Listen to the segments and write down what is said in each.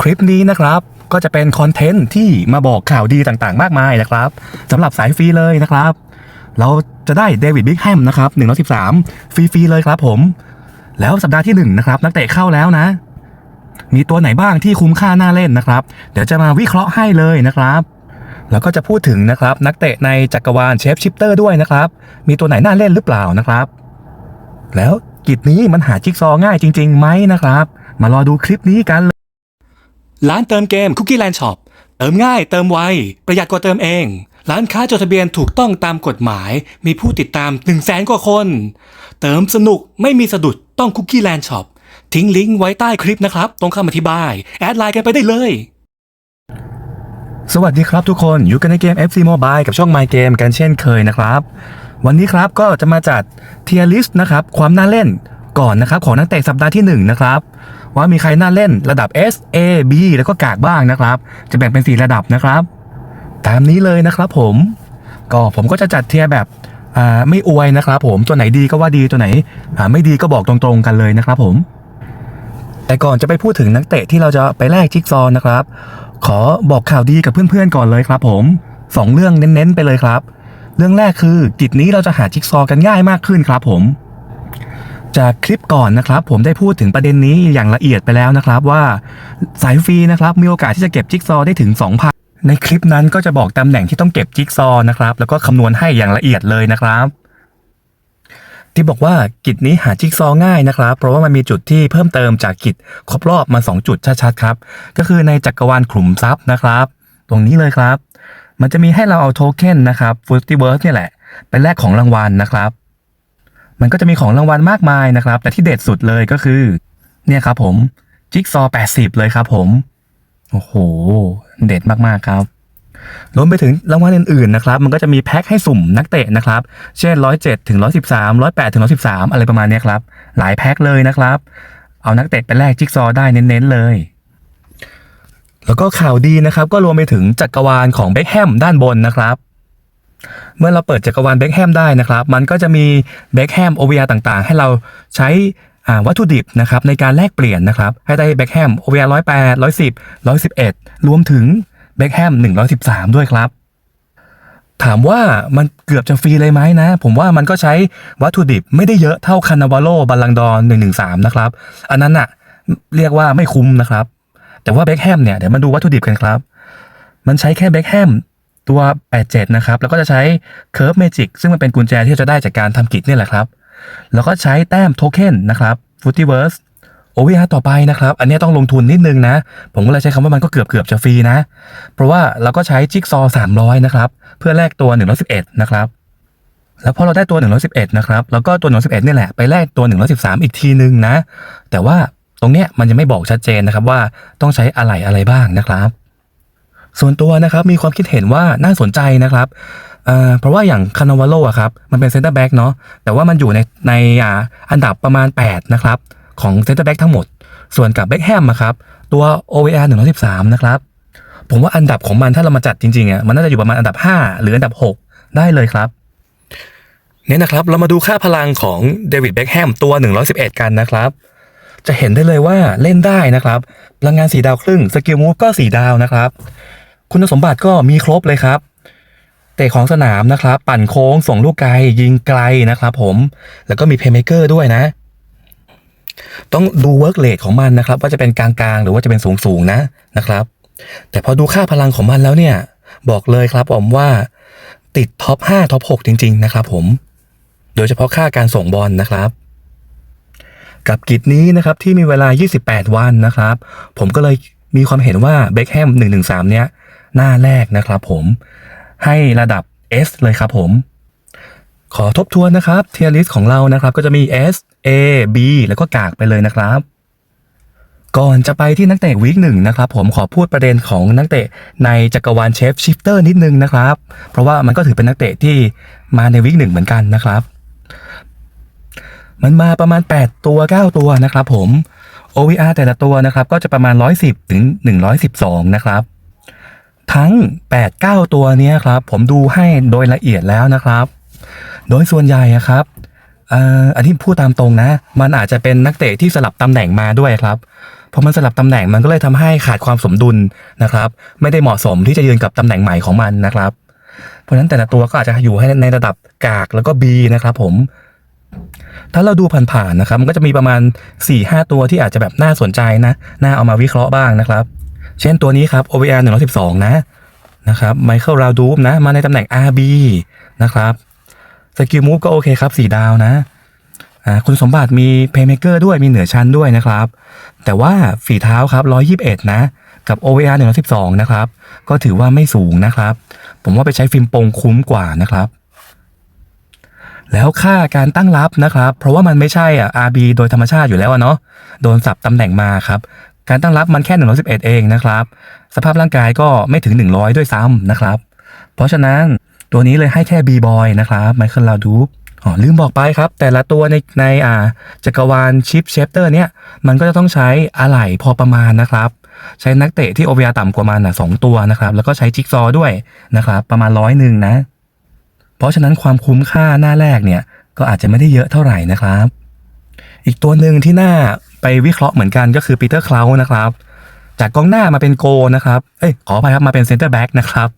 คลิปนี้นะครับก็จะเป็นคอนเทนต์ที่มาบอกข่าวดีต่างๆ มากมายนะครับสำหรับสายฟรีเลยนะครับ เราจะได้เดวิดบิ๊กแฮมนะครับ113ฟรีๆเลยครับผม แล้วสัปดาห์ที่1นะครับนักเตะเข้าแล้วนะ มีตัวไหนบ้างที่คุ้มค่าน่าเล่นนะครับ เดี๋ยวจะมาวิเคราะห์ให้เลยนะครับแล้วก็จะพูดถึงนะครับนักเตะในจักรวาลเชฟชิปเตอร์ด้วยนะครับ มีตัวไหนน่าเล่นหรือเปล่านะครับ แล้วกิจนี้มันหาจิ๊กซอง่ายจริงๆไหมนะครับ มารอดูคลิปนี้กันเลย ร้านเติมเกม Cookie Land Shop เติมง่ายเติมไว ประหยัดกว่าเติมเอง ร้านค้าจดทะเบียนถูกต้องตามกฎหมาย มีผู้ติดตาม 1 0 0 0 0แสนกว่าคน เติมสนุกไม่มีสะดุดต้อง Cookie Land Shop ทิ้งลิงก์ไว้ใต้คลิปนะครับ ตรงคำอธิบาย แอดไลน์กันไปได้เลย สวัสดีครับทุกคนอยู่กันในเกม FC Mobile กับช่อง My Game กันเช่นเคยนะครับ วันนี้ครับก็จะมาจัดเทียร์ลิสต์นะครับความน่าเล่นก่อนนะครับของนักเตะสัปดาห์ที่1นะครับ ว่ามีใครน่าเล่นระดับ S A B แล้วก็กากบ้างนะครับ จะแบ่งเป็น 4 ระดับนะครับ ตามนี้เลยนะครับผม ก็ผมก็จะจัดเทียร์แบบไม่อวยนะครับ ผมตัวไหนดีก็ว่าดีตัวไหนไม่ดีก็บอกตรงๆกันเลยนะครับ ผม แต่ก่อนจะไปพูดถึงนักเตะที่เราจะไปแลกจิ๊กซอว์นะครับ ขอบอกข่าวดีกับเพื่อนๆก่อนเลยครับ ผมสองเรื่องเน้นๆไปเลยครับ เรื่องแรกคือกิจนี้เราจะหาจิ๊กซอว์กันง่ายมากขึ้นครับ ผม จากคลิปก่อนนะครับผมได้พูดถึงประเด็นนี้อย่างละเอียดไปแล้วนะครับว่าสายฟรีนะครับมีโอกาสที่จะเก็บจิ๊กซอว์ได้ถึง 2,000 ในคลิปนั้นก็จะบอกตำแหน่งที่ต้องเก็บจิ๊กซอว์นะครับแล้วก็คำนวณให้อย่างละเอียดเลยนะครับ ที่บอกว่ากิจนี้หาจิ๊กซอว์ง่ายนะครับ เพราะว่ามันมีจุดที่เพิ่มเติมจากกิจครบรอบมา 2 จุดชัดๆครับ ก็คือในจักรวาลขุมทรัพย์นะครับ ตรงนี้เลยครับ มันจะมีให้เราเอาโทเค็นนะครับฟูติเวิร์สเนี่ยแหละไปแลกของรางวัลนะครับ มันก็จะมีของรางวัลมากมายนะครับ แต่ที่เด็ดสุดเลยก็คือ เนี่ยครับผมจิ๊กซอ80 เลยครับผมโอ้โห เด็ดมากๆครับรวมไปถึงรางวัลอื่นๆนะครับ มันก็จะมีแพ็คให้สุ่มนักเตะนะครับ เช่น 107ถึง113 108ถึง113 อะไรประมาณนี้ครับ หลายแพ็คเลยนะครับ เอานักเตะไปแลกจิ๊กซอได้เน้นๆเลย แล้วก็ข่าวดีนะครับ ก็รวมไปถึงจักรวาลของเบคแฮมด้านบนนะครับ เมื่อเราเปิดจักรวาลเบคแฮมได้นะครับ มันก็จะมีเบคแฮมโอเวียต่างๆ ให้เราใช้วัตถุดิบนะครับในการแลกเปลี่ยนนะครับให้ได้เบคแฮมโอเวียร้อยแปดร้อยสิบร้อยสิบเอ็ดรวมถึงเบคแฮมหนึ่งร้อยสิบสามด้วยครับ ถามว่ามันเกือบจะฟรีเลยไหมนะ ผมว่ามันก็ใช้วัตถุดิบไม่ได้เยอะเท่าคานาวาโลบัลลังดอนหนึ่งหนึ่งสามนะครับอันนั้นอะเรียกว่าไม่คุ้มนะครับ แต่ว่าเบคแฮมเนี่ยเดี๋ยวมาดูวัตถุดิบกันครับ มันใช้แค่เบคแฮม ตัว 87 นะครับ แล้วก็จะใช้เคิร์ฟเมจิกซึ่งมันเป็นกุญแจที่จะได้จากการทำกิจนี่แหละครับ แล้วก็ใช้แต้มโทเค็นนะครับฟูติเวิร์สโอเวียต่อไปนะครับ อันนี้ต้องลงทุนนิดนึงนะ ผมก็เลยใช้คำว่ามันก็เกือบเกือบจะฟรีนะ เพราะว่าเราก็ใช้จิ๊กซอว์300 นะครับ เพื่อแลกตัว 111 นะครับ แล้วพอเราได้ตัว 111 นะครับแล้วก็ตัว 111เนี่แหละ ไปแลกตัว 113 อีกทีนึงนะ แต่ว่าตรงเนี้ยมันยังไม่บอกชัดเจนนะครับว่าต้องใช้อะไรอะไรบ้างนะครับ ส่วนตัวนะครับมีความคิดเห็นว่าน่าสนใจนะครับเเพราะว่าอย่างคานาวาโลอะครับมันเป็นเซนเตอร์แบ็กเนาะแต่ว่ามันอยู่ในในอ่าอันดับประมาณ 8 นะครับ ของเซนเตอร์แบ็กทั้งหมด ส่วนกับเบ็คแฮมอะครับตัว OVR 113 นะครับ ผมว่าอันดับของมันถ้าเรามาจัดจริงๆอะมันน่าจะอยู่ประมาณอันดับ 5 หรืออันดับ 6 ได้เลยครับเนี่ยนะครับเรามาดูค่าพลังของเดวิดเบ็คแฮมตัว 111 กันนะครับจะเห็นได้เลยว่าเล่นได้นะครับพลังงานสีดาวครึ่งสกิลมูฟก็สีดาวนะครับ คุณสมบัติก็มีครบเลยครับ เตะของสนามนะครับ ปั่นโค้งส่งลูกไกล ยิงไกลนะครับผมแล้วก็มีเพย์เมเกอร์ด้วยนะ ต้องดูเวิร์กเลทของมันนะครับ ว่าจะเป็นกลางๆ หรือว่าจะเป็นสูงๆนะนะครับ แต่พอดูค่าพลังของมันแล้วเนี่ย บอกเลยครับผมว่าติดท็อป 5 ท็อป 6 จริง ๆ นะครับผม โดยเฉพาะค่าการส่งบอลนะครับ กับกิจนี้นะครับที่มีเวลา 28 วันนะครับ ผมก็เลยมีความเห็นว่าเบคแฮม113 เนี้ย หน้าแรกนะครับผม ให้ระดับ S เลยครับผม ขอทบทวนนะครับเทียร์ลิสของเรานะครับก็จะมี S A B แล้วก็กากไปเลยนะครับ ก่อนจะไปที่นักเตะวีคหนึ่งนะครับผมขอพูดประเด็นของนักเตะในจักรวาลเชฟชิฟเตอร์นิดนึงนะครับ เพราะว่ามันก็ถือเป็นนักเตะที่มาในวีคหนึ่งเหมือนกันนะครับมันมาประมาณ 8 ตัว 9 ตัวนะครับผม OVR แต่ละตัวนะครับ ก็จะประมาณ 110 ถึง 112 นะครับ ทั้ง 8 9 ตัวนี้ครับผมดูให้โดยละเอียดแล้วนะครับ โดยส่วนใหญ่ครับอันที่พูดตามตรงนะ มันอาจจะเป็นนักเตะที่สลับตำแหน่งมาด้วยครับพอมันสลับตำแหน่งมันก็เลยทำให้ขาดความสมดุลนะครับ ไม่ได้เหมาะสมที่จะยืนกับตำแหน่งใหม่ของมันนะครับ เพราะฉะนั้นแต่ละตัวก็อาจจะอยู่ให้ในระดับกากแล้วก็ B นะครับ ผม ถ้าเราดูผ่านๆนะครับ มันก็จะมีประมาณ4-5ตัวที่อาจจะแบบน่าสนใจนะ น่าเอามาวิเคราะห์บ้างนะครับ เช่นตัวนี้ครับ OVR 112 นะนะครับไมเคิลราดูฟนะ มาในตำแหน่ง RB นะครับสกิลมูฟก็โอเคครับ4ดาวนะคุณสมบัติมีเพย์เมเกอร์ด้วยมีเหนือชั้นด้วยนะครับ แต่ว่าฝีเท้าครับ 121 นะ กับ OVR 112 นะครับ ก็ถือว่าไม่สูงนะครับ ผมว่าไปใช้ฟิล์มโปงคุ้มกว่านะครับ แล้วค่าการตั้งรับนะครับ เพราะว่ามันไม่ใช่อะ RB โดยธรรมชาติอยู่แล้วเนาะโดนสับตำแหน่งมาครับ การตั้งรับมันแค่111 เองนะครับ สภาพร่างกายก็ไม่ถึง 100 ด้วยซ้ำนะครับ เพราะฉะนั้นตัวนี้เลยให้แค่ B-Boy นะครับไมเคิลลาดูอ๋อลืมบอกไปครับ แต่ละตัวในในอ่าจักรวาลชิปเชฟเตอร์เนี่ย มันก็จะต้องใช้อะไหล่พอประมาณนะครับ ใช้นักเตะที่ OVR ต่ำกว่ามันอะสองตัวนะครับ แล้วก็ใช้จิ๊กซอว์ด้วยนะครับ ประมาณร้อยหนึ่งนะ เพราะฉะนั้นความคุ้มค่าหน้าแรกเนี่ย ก็อาจจะไม่ได้เยอะเท่าไหร่นะครับ อีกตัวหนึ่งที่น่า ไปวิเคราะห์เหมือนกันก็คือปีเตอร์คลาวนะครับ จากกองหน้ามาเป็นโกนะครับ เอ้ยขออภัยครับมาเป็นเซนเตอร์แบ็กนะครับ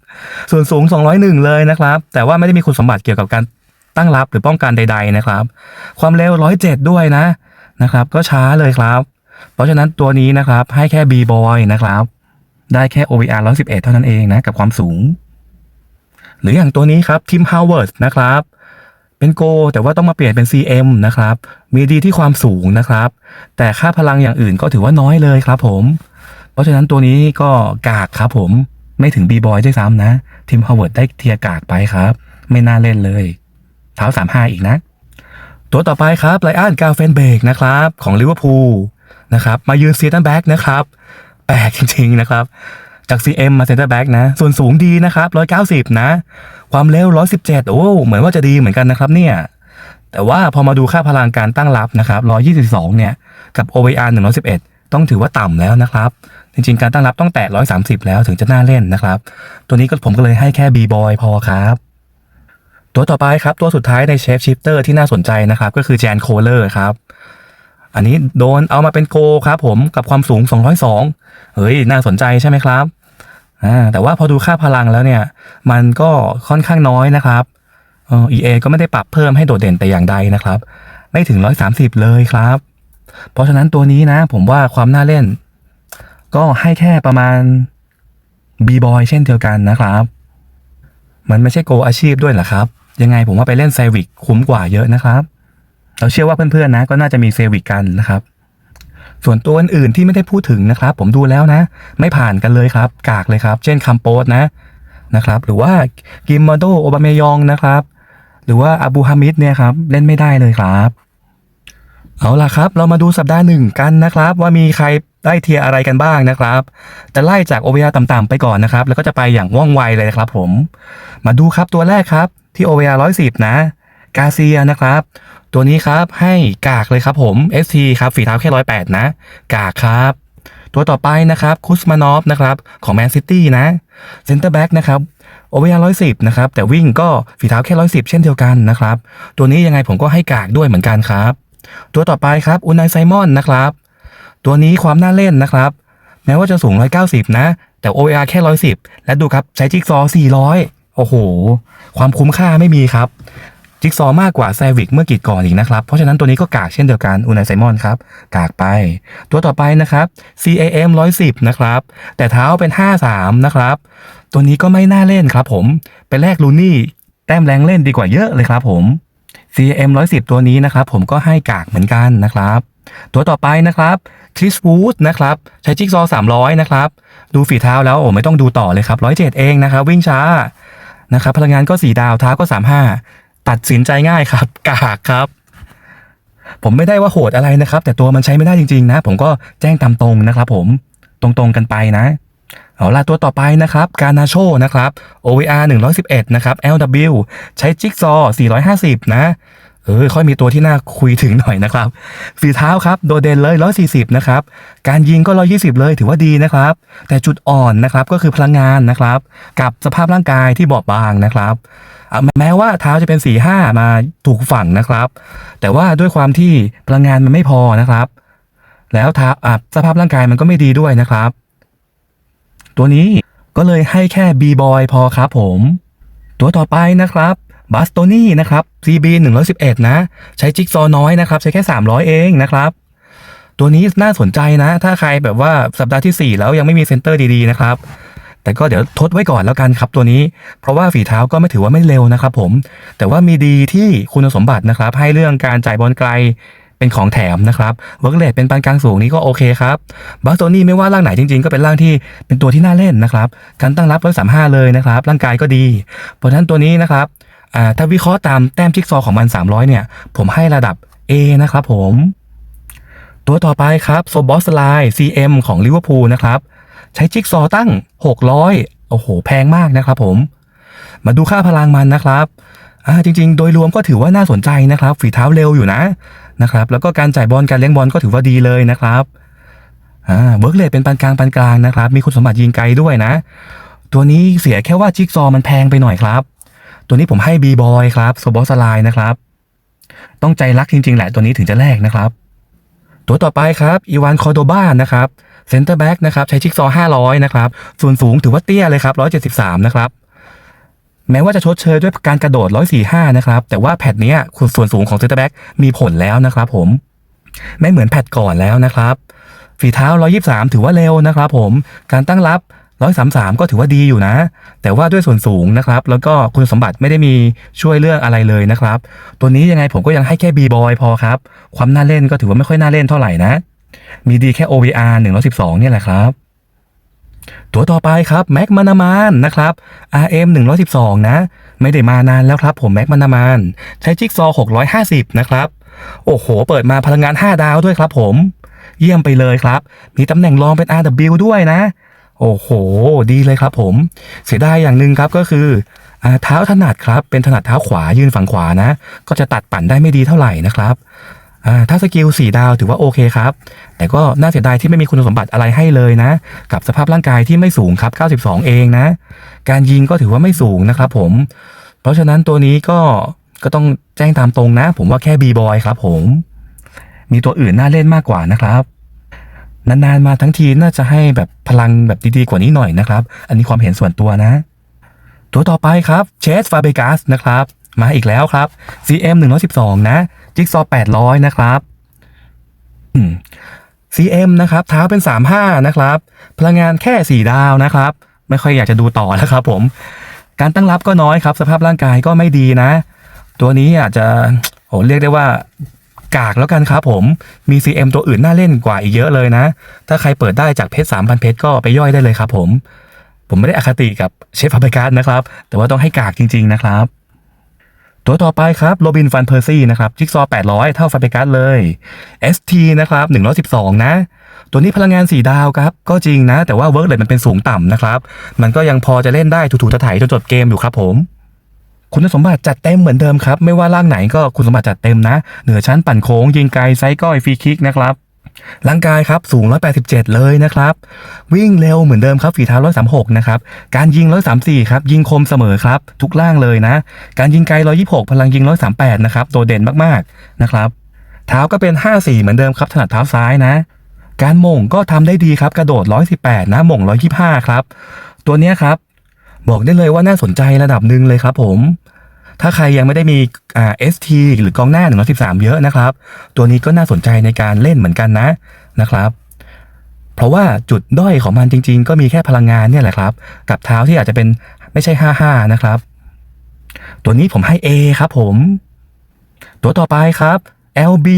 ส่วนสูง 201 เลยนะครับ แต่ว่าไม่ได้มีคุณสมบัติเกี่ยวกับการตั้งรับหรือป้องกันใด ๆนะครับ ความเร็ว 107 ด้วยนะนะครับ ก็ช้าเลยครับ เพราะฉะนั้นตัวนี้นะครับให้แค่ B-Boy นะครับ ได้แค่ OVR 111 เท่านั้นเองนะกับความสูง หรืออย่างตัวนี้ครับทิมฮาวเวิร์ดนะครับ เป็นโก แต่ว่าต้องมาเปลี่ยนเป็น CM นะครับ มีดีที่ความสูงนะครับ แต่ค่าพลังอย่างอื่นก็ถือว่าน้อยเลยครับผม เพราะฉะนั้นตัวนี้ก็กากครับผมไม่ถึง B-Boy ด้วยซ้ำนะทิมฮาวเวิร์ดได้เทียกากไปครับ ไม่น่าเล่นเลยเท้า35อีกนะ ตัวต่อไปครับไลอ้อนกาเฟนเบกนะครับของลิเวอร์พูลนะครับมายืนเซนเตอร์แบ็กนะครับแปลกจริงๆนะครับ จาก CM มาเซ็นเตอร์แบ็กนะ ส่วนสูงดีนะครับ 190 นะ ความเร็ว 117 โอ้ เหมือนว่าจะดีเหมือนกันนะครับเนี่ยแต่ว่าพอมาดูค่าพลังการตั้งรับนะครับ 122 เนี่ย กับ OVR 111 ต้องถือว่าต่ำแล้วนะครับ จริงๆ การตั้งรับต้องแตะ 130 แล้วถึงจะน่าเล่นนะครับ ตัวนี้ก็ผมก็เลยให้แค่ B-Boy พอครับ ตัวต่อไปครับ ตัวสุดท้ายในเชฟชิฟเตอร์ที่น่าสนใจนะครับ ก็คือแจนโคเลอร์ครับ อันนี้โดนเอามาเป็นโกครับผมกับความสูง 202 เฮ้ยน่าสนใจใช่ไหมครับแต่ว่าพอดูค่าพลังแล้วเนี่ยมันก็ค่อนข้างน้อยนะครับเออ EA ก็ไม่ได้ปรับเพิ่มให้โดดเด่นแต่อย่างใดนะครับ ไม่ถึง 130 เลยครับ เพราะฉะนั้นตัวนี้นะ ผมว่าความน่าเล่น ก็ให้แค่ประมาณ B-Boy เช่นเดียวกันนะครับ มันไม่ใช่โกอาชีพด้วยหรอครับ ยังไงผมว่าไปเล่นเซวิกคุ้มกว่าเยอะนะครับ เราเชื่อว่าเพื่อนๆนะ ก็น่าจะมีเซวิกกันนะครับ ส่วนตัวอื่นๆที่ไม่ได้พูดถึงนะครับ ผมดูแล้วนะ ไม่ผ่านกันเลยครับ กากเลยครับ เช่นคัมโปสนะนะครับ หรือว่ากิมมาโดโอบาเมยองนะครับ หรือว่าอบูฮามิดเนี่ยครับเล่นไม่ได้เลยครับ เอาล่ะครับ เรามาดูสัปดาห์หนึ่งกันนะครับ ว่ามีใครได้เทียอะไรกันบ้างนะครับ จะไล่จาก OVR ต่ำๆไปก่อนนะครับ แล้วก็จะไปอย่างว่องไวเลยนะครับ ผม มาดูครับตัวแรกครับ ที่ OVR 110นะ กาเซียนะครับ ตัวนี้ครับให้กากเลยครับผม ST ครับฝีเท้าแค่108นะ กากครับ ตัวต่อไปนะครับคุสมานอฟนะครับของแมนซิตี้นะเซนเตอร์แบ็กนะครับ OVR 110นะครับแต่วิ่งก็ฝีเท้าแค่110เช่นเดียวกันนะครับ ตัวนี้ยังไงผมก็ให้กากด้วยเหมือนกันครับ ตัวต่อไปครับอุนายไซมอนนะครับ ตัวนี้ความน่าเล่นนะครับ แม้ว่าจะสูง190นะ แต่ OAR แค่110และดูครับใช้จิ๊กซอว์400โอ้โห ความคุ้มค่าไม่มีครับ จิ๊กซอว์มากกว่าแซวิกเมื่อกีดก่อนอีกนะครับ เพราะฉะนั้นตัวนี้ก็กากเช่นเดียวกันอุนายไซมอนครับ กากไป ตัวต่อไปนะครับ CAM 110 นะครับ แต่เท้าเป็น 53 นะครับ ตัวนี้ก็ไม่น่าเล่นครับผม ไปแลกลูนี่ แต้มแรงเล่นดีกว่าเยอะเลยครับผม C A M 110 ตัวนี้นะครับ ผมก็ให้กากเหมือนกันนะครับ ตัวต่อไปนะครับคริสวูดนะครับ ใช้จิ๊กซอว์300 นะครับ ดูฝีเท้าแล้วโอ้ไม่ต้องดูต่อเลยครับ107เองนะครับ วิ่งช้านะครับพลังงานก็ 4 ดาวเท้าก็ 35 ตัดสินใจง่ายครับ กากครับ ผมไม่ได้ว่าโหดอะไรนะครับ แต่ตัวมันใช้ไม่ได้จริงๆนะ ผมก็แจ้งตามตรงนะครับ ผมตรงๆกันไปนะเอาล่ะตัวต่อไปนะครับการนาโชนะครับ OVR 111 นะครับ LW ใช้จิ๊กซอว์450 นะ เออค่อยมีตัวที่น่าคุยถึงหน่อยนะครับ ฝีเท้าครับโดดเด่นเลย 140 นะครับ การยิงก็ 120 เลยถือว่าดีนะครับ แต่จุดอ่อนนะครับก็คือพลังงานนะครับ กับสภาพร่างกายที่บอบบางนะครับแม้ว่าเท้าจะเป็น 4-5 มาถูกฝั่งนะครับ แต่ว่าด้วยความที่พลังงานมันไม่พอนะครับ แล้วท้าสภาพร่างกายมันก็ไม่ดีด้วยนะครับ ตัวนี้ก็เลยให้แค่ B-Boy พอครับผม ตัวต่อไปนะครับ บัสโตนี่นะครับ CB 111 นะ ใช้จิ๊กซอน้อยนะครับ ใช้แค่ 300 เองนะครับ ตัวนี้น่าสนใจนะ ถ้าใครแบบว่าสัปดาห์ที่ 4 แล้วยังไม่มีเซนเตอร์ดีๆนะครับ แต่ก็เดี๋ยวทดไว้ก่อนแล้วกันครับตัวนี้ เพราะว่าฝีเท้าก็ไม่ถือว่าไม่เร็วนะครับผม แต่ว่ามีดีที่คุณสมบัตินะครับ ให้เรื่องการจ่ายบอลไกลเป็นของแถมนะครับเวิร์กเลทเป็นปานกลางสูงนี้ก็โอเคครับบัสโตนี่ไม่ว่าร่างไหนจริงๆ ก็เป็นร่างที่เป็นตัวที่น่าเล่นนะครับ การตั้งรับร้อยสามห้าเลยนะครับ ร่างกายก็ดี เพราะฉะนั้นตัวนี้นะครับ ถ้าวิเคราะห์ตามแต้มจิ๊กซอของมัน 300 เนี่ย ผมให้ระดับ A นะครับผม ตัวต่อไปครับโซบอสไลน์ CM ของลิเวอร์พูลนะครับ ใช้จิ๊กซอตั้ง 600 โอ้โห แพงมากนะครับผม มาดูค่าพลังมันนะครับอ่าจริงๆ โดยรวมก็ถือว่าน่าสนใจนะครับ ฝีเท้าเร็วอยู่นะนะครับ แล้วก็การจ่ายบอลการเลี้ยงบอลก็ถือว่าดีเลยนะครับอ่าเวิร์กเลทเป็นปานกลางปานกลางนะครับ มีคุณสมบัติยิงไกลด้วยนะ ตัวนี้เสียแค่ว่าจิ๊กซอมันแพงไปหน่อยครับ ตัวนี้ผมให้บีบอยครับโซบอสไลน์นะครับ ต้องใจรักจริง ๆ แหละตัวนี้ถึงจะแลกนะครับ ตัวต่อไปครับอีวานคอร์โดบานะครับเซนเตอร์แบ็กนะครับใช้ชิกซอ500 นะครับ ส่วนสูงถือว่าเตี้ยเลยครับ 173 นะครับ แม้ว่าจะชดเชยด้วยการกระโดด 145 นะครับ แต่ว่าแพทเนี้ยส่วนสูงของเซนเตอร์แบ็กมีผลแล้วนะครับผม ไม่เหมือนแพทก่อนแล้วนะครับ ฝีเท้า 123 ถือว่าเร็วนะครับผม การตั้งรับ 133 ก็ถือว่าดีอยู่นะ แต่ว่าด้วยส่วนสูงนะครับ แล้วก็คุณสมบัติไม่ได้มีช่วยเรื่องอะไรเลยนะครับ ตัวนี้ยังไงผมก็ยังให้แค่ B-Boy พอครับ ความน่าเล่นก็ถือว่าไม่ค่อยน่าเล่นเท่าไหร่นะ มีดีแค่ OVR 112 เนี่ยแหละครับ ตัวต่อไปครับแม็กมานามานนะครับ RM 112 นะ ไม่ได้มานานแล้วครับผมแม็กมานามานใช้จิ๊กซอ650 นะครับ โอ้โห เปิดมาพลังงาน 5 ดาวด้วยครับผมเยี่ยมไปเลยครับ มีตำแหน่งรองเป็น RW ด้วยนะ โอ้โห ดีเลยครับผม เสียดายอย่างหนึ่งครับก็คือเท้าถนัดครับ เป็นถนัดเท้าขวายืนฝั่งขวานะ ก็จะตัดปั่นได้ไม่ดีเท่าไหร่นะครับอ่าถ้าสกิล4ดาวถือว่าโอเคครับ แต่ก็น่าเสียดายที่ไม่มีคุณสมบัติอะไรให้เลยนะ กับสภาพร่างกายที่ไม่สูงครับ 92 เองนะ การยิงก็ถือว่าไม่สูงนะครับผม เพราะฉะนั้นตัวนี้ก็ก็ต้องแจ้งตามตรงนะ ผมว่าแค่ B-Boy ครับผม มีตัวอื่นน่าเล่นมากกว่านะครับ นานๆมาทั้งทีน่าจะให้แบบพลังแบบดีๆกว่านี้หน่อยนะครับ อันนี้ความเห็นส่วนตัวนะ ตัวต่อไปครับเชสฟาเบกัสนะครับมาอีกแล้วครับ CM 112นะจิ๊กซอว์800 นะครับอืม CM นะครับเท้าเป็น 35 นะครับ พลังงานแค่ 4 ดาวนะครับ ไม่ค่อยอยากจะดูต่อแล้วครับผม การตั้งรับก็น้อยครับ สภาพร่างกายก็ไม่ดีนะ ตัวนี้อาจจะโหเรียกได้ว่า กากแล้วกันครับผม มี CM ตัวอื่นน่าเล่นกว่าอีกเยอะเลยนะ ถ้าใครเปิดได้จากเพชร3,000 เพชรก็ไปย่อยได้เลยครับผม ผมไม่ได้อคติกับเชฟฟาเบกัสนะครับ แต่ว่าต้องให้กากจริง ๆ นะครับ ตัวต่อไปครับโรบินฟันเพอร์ซี่นะครับจิ๊กซอ800 เท่าฟาเบกัสเลย ST นะครับ112 นะ ตัวนี้พลังงาน 4 ดาวครับ ก็จริงนะ แต่ว่าเวิร์กเลยมันเป็นสูงต่ำนะครับ มันก็ยังพอจะเล่นได้ถูๆตะไถจนจบเกมอยู่ครับผม คุณสมบัติจัดเต็มเหมือนเดิมครับ ไม่ว่าร่างไหนก็คุณสมบัติจัดเต็มนะ เหนือชั้นปั่นโค้ง ยิงไกลไซก้อยฟรีคิกนะครับร่างกายครับสูง 187 เลยนะครับ วิ่งเร็วเหมือนเดิมครับฝีเท้า 136 นะครับ การยิง 134 ครับ ยิงคมเสมอครับ ทุกล่างเลยนะ การยิงไกล 126 พลังยิง 138 นะครับ โดดเด่นมากๆนะครับ เท้าก็เป็น 54 เหมือนเดิมครับ ถนัดเท้าซ้ายนะ การม่งก็ทำได้ดีครับ กระโดด 118 นะม่ง125 ครับ ตัวนี้ครับ บอกได้เลยว่าน่าสนใจระดับหนึ่งเลยครับผม ถ้าใครยังไม่ได้มีอ่า ST หรือกองหน้า 113 เยอะนะครับ ตัวนี้ก็น่าสนใจในการเล่นเหมือนกันนะนะครับ เพราะว่าจุดด้อยของมันจริง ๆ ก็มีแค่พลังงานเนี่ยแหละครับ กับเท้าที่อาจจะเป็นไม่ใช่ 55 นะครับ ตัวนี้ผมให้ A ครับผม ตัวต่อไปครับ LB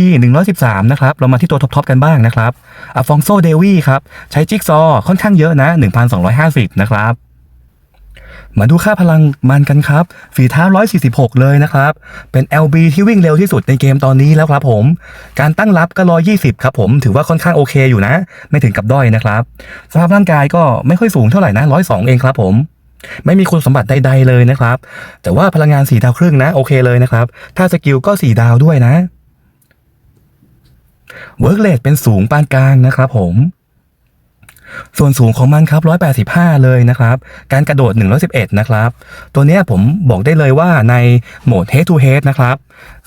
113 นะครับ เรามาที่ตัวท็อปๆกันบ้างนะครับอฟองโซเดวี่ครับ ใช้จิ๊กซอว์ค่อนข้างเยอะนะ 1,250 นะครับ มาดูค่าพลังมันกันครับ ฝีเท้า 146 เลยนะครับ เป็น LB ที่วิ่งเร็วที่สุดในเกมตอนนี้แล้วครับผม การตั้งรับก็ 120 ครับผม ถือว่าค่อนข้างโอเคอยู่นะ ไม่ถึงกับด้อยนะครับ สภาพร่างกายก็ไม่ค่อยสูงเท่าไหร่นะ 102 เองครับผม ไม่มีคุณสมบัติใดๆเลยนะครับ แต่ว่าพลังงาน4ดาวครึ่งนะโอเคเลยนะครับ ถ้าสกิลก็ 4 ดาวด้วยนะ เวิร์กเลทเป็นสูงปานกลางนะครับผม ส่วนสูงของมันครับ 185 เลยนะครับ การกระโดด 111 นะครับ ตัวนี้ผมบอกได้เลยว่าในโหมด head to head นะครับ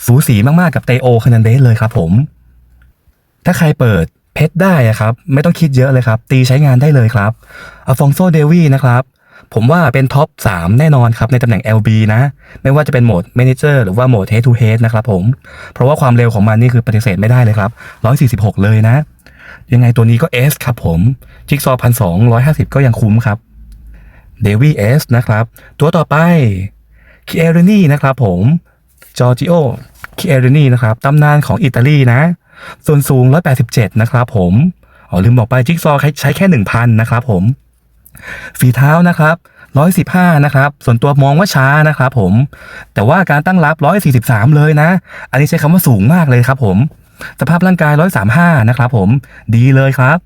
สูสีมากๆกับเตโอคานันเดสเลยครับผม ถ้าใครเปิดเพชรได้ครับ ไม่ต้องคิดเยอะเลยครับ ตีใช้งานได้เลยครับอฟองโซเดวีนะครับ ผมว่าเป็นท็อป 3 แน่นอนครับในตำแหน่ง LB นะ ไม่ว่าจะเป็นโหมด Manager หรือว่าโหมด Head to Head นะครับผม เพราะว่าความเร็วของมันนี่คือปฏิเสธไม่ได้เลยครับ 146 เลยนะ ยังไงตัวนี้ก็ S ครับผม จิกซอพันสองร้อยห้าสิบก็ยังคุ้มครับเดวีเอสนะครับ ตัวต่อไปคิเอรนี่นะครับผมจอร์จิโอคิเอรนี่นะครับตำนานของอิตาลีนะ ส่วนสูง 187 นะครับผมอ๋อลืมบอกไปจิ๊กซอว์ใช้แค่ 1,000 นะครับผม ฝีเท้านะครับ 115 นะครับ ส่วนตัวมองว่าช้านะครับผม แต่ว่าการตั้งรับ 143 เลยนะ อันนี้ใช้คำว่าสูงมากเลยครับผม สภาพร่างกาย 135 นะครับผมดีเลยครับ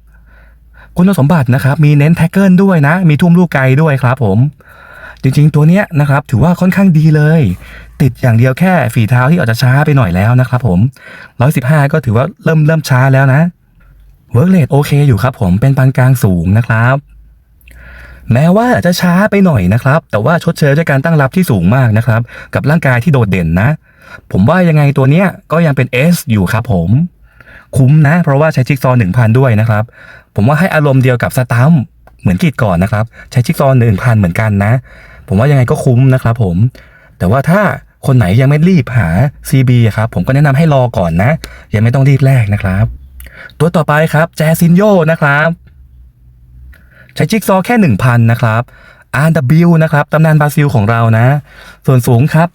คุณสมบัตินะครับ มีเน้นแท็กเกิลด้วยนะ มีทุ่มลูกไกลด้วยครับผม จริงๆตัวเนี้ยนะครับ ถือว่าค่อนข้างดีเลย ติดอย่างเดียวแค่ฝีเท้าที่อาจจะช้าไปหน่อยแล้วนะครับผม115 ก็ถือว่าเริ่มเริ่มช้าแล้วนะเวิร์กเลทโอเคอยู่ครับผมเป็นปานกลางสูงนะครับแม้ว่าจะช้าไปหน่อยนะครับ แต่ว่าชดเชยด้วยการตั้งรับที่สูงมากนะครับ กับร่างกายที่โดดเด่นนะ ผมว่ายังไงตัวเนี้ยก็ยังเป็น S อยู่ครับผม คุ้มนะ เพราะว่าใช้จิ๊กซอว์1,000 ด้วยนะครับ ผมว่าให้อารมณ์เดียวกับสตัมเหมือนกีดก่อนนะครับ ใช้จิ๊กซอว์1,000 เหมือนกันนะ ผมว่ายังไงก็คุ้มนะครับผม แต่ว่าถ้าคนไหนยังไม่รีบหา CB ครับ ผมก็แนะนำให้รอก่อนนะ ยังไม่ต้องรีบแลกนะครับ ตัวต่อไปครับแจซินโยนะครับ ใช้จิ๊กซอว์แค่ 1,000 นะครับ RW นะครับตำนานบราซิลของเรานะ ส่วนสูงครับ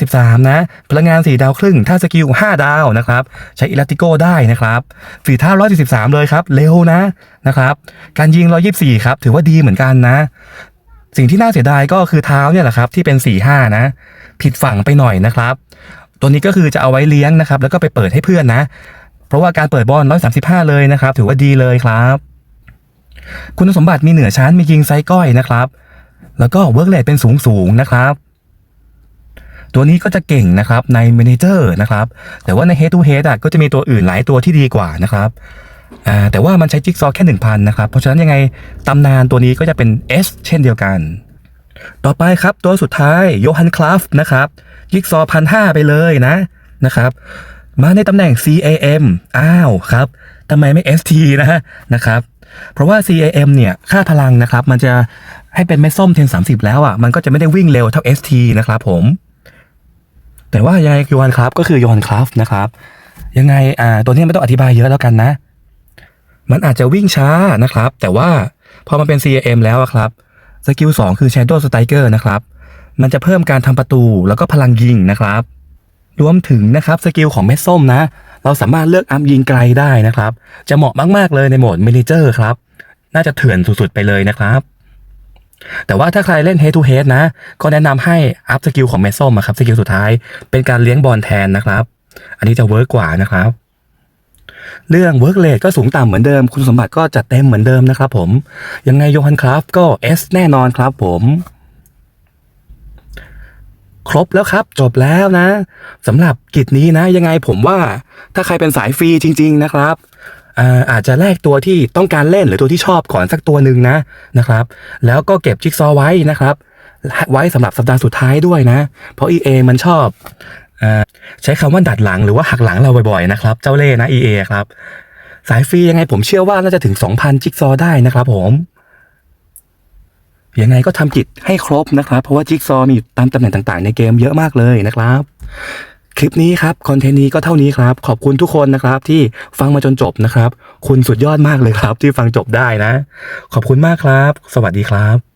173 นะ พลังงาน 4 ดาวครึ่ง ถ้าสกิล 5 ดาวนะครับ ใช้อิลาติโก้ได้นะครับฝีเท้า 173 เลยครับ เร็วนะนะครับ การยิง 124 ครับ ถือว่าดีเหมือนกันนะ สิ่งที่น่าเสียดายก็คือเท้าเนี่ยแหละครับ ที่เป็น 4-5 นะ ผิดฝั่งไปหน่อยนะครับ ตัวนี้ก็คือจะเอาไว้เลี้ยงนะครับ แล้วก็ไปเปิดให้เพื่อนนะ เพราะว่าการเปิดบอล 135 เลยนะครับ ถือว่าดีเลยครับ คุณสมบัติมีเหนือชั้นมียิงไซก้อยนะครับ แล้วก็เวิร์กเลทเป็นสูงสูงนะครับ ตัวนี้ก็จะเก่งนะครับใน Manager นะครับ แต่ว่าใน Head to Head อะก็จะมีตัวอื่นหลายตัวที่ดีกว่านะครับแต่ว่ามันใช้จิ๊กซอว์แค่ 1,000 นะครับ เพราะฉะนั้นยังไงตำนานตัวนี้ก็จะเป็น S เช่นเดียวกัน ต่อไปครับตัวสุดท้ายโยฮันคลาฟนะครับจิ๊กซอพันห้าไปเลยนะนะครับ มาในตำแหน่ง CAM อ้าวครับทำไมไม่ ST นะนะครับ เพราะว่า CAM เนี่ยค่าพลังนะครับ มันจะ ให้เป็นเม็ดส้มเทน30 แล้วอะ มันก็จะไม่ได้วิ่งเร็วเท่า ST นะครับผม แต่ว่ายังไงโยฮันคราฟก็คือโยฮันคราฟนะครับ ยังไงอ่าตัวนี้ไม่ต้องอธิบายเยอะแล้วกันนะ มันอาจจะวิ่งช้านะครับ แต่ว่าพอมันเป็น CAM แล้วครับสกิล2คือ Shadow Striker นะครับ มันจะเพิ่มการทำประตูแล้วก็พลังยิงนะครับ รวมถึงนะครับสกิลของเม็ดส้มนะ เราสามารถเลือกอัพยิงไกลได้นะครับ จะเหมาะมาก ๆ เลยในโหมด Manager ครับ น่าจะเถื่อนสุด ๆ ไปเลยนะครับ แต่ว่าถ้าใครเล่น Head to Head นะ ก็แนะนำให้อัพสกิลของเม็ดส้มอะครับสกิลสุดท้ายเป็นการเลี้ยงบอลแทนนะครับ อันนี้จะเวิร์กกว่านะครับ เรื่อง work rate ก็สูงต่ำเหมือนเดิม คุณสมบัติก็จัดเต็มเหมือนเดิมนะครับผม ยังไงโยฮันคราฟก็ S แน่นอนครับผมครบแล้วครับ จบแล้วนะสำหรับกิจนี้นะ ยังไงผมว่าถ้าใครเป็นสายฟรีจริง ๆ นะครับ อาจจะแลกตัวที่ต้องการเล่นหรือตัวที่ชอบก่อนสักตัวหนึ่งนะนะครับ แล้วก็เก็บจิ๊กซอว์ไว้นะครับ ไว้สำหรับสัปดาห์สุดท้ายด้วยนะ เพราะ EA มันชอบอใช้คำว่าดัดหลังหรือว่าหักหลังเราบ่อยๆนะครับ เจ้าเล่ห์นะ EA ครับ สายฟรียังไงผมเชื่อว่าน่าจะถึง 2,000 จิ๊กซอว์ได้นะครับผมยังไงก็ทำกิจให้ครบนะครับ เพราะว่าจิ๊กซอว์มีตามตำแหน่งต่างๆ ในเกมเยอะมากเลยนะครับ คลิปนี้ครับคอนเทนต์นี้ก็เท่านี้ครับ ขอบคุณทุกคนนะครับ ที่ฟังมาจนจบนะครับ คุณสุดยอดมากเลยครับ ที่ฟังจบได้นะ ขอบคุณมากครับ สวัสดีครับ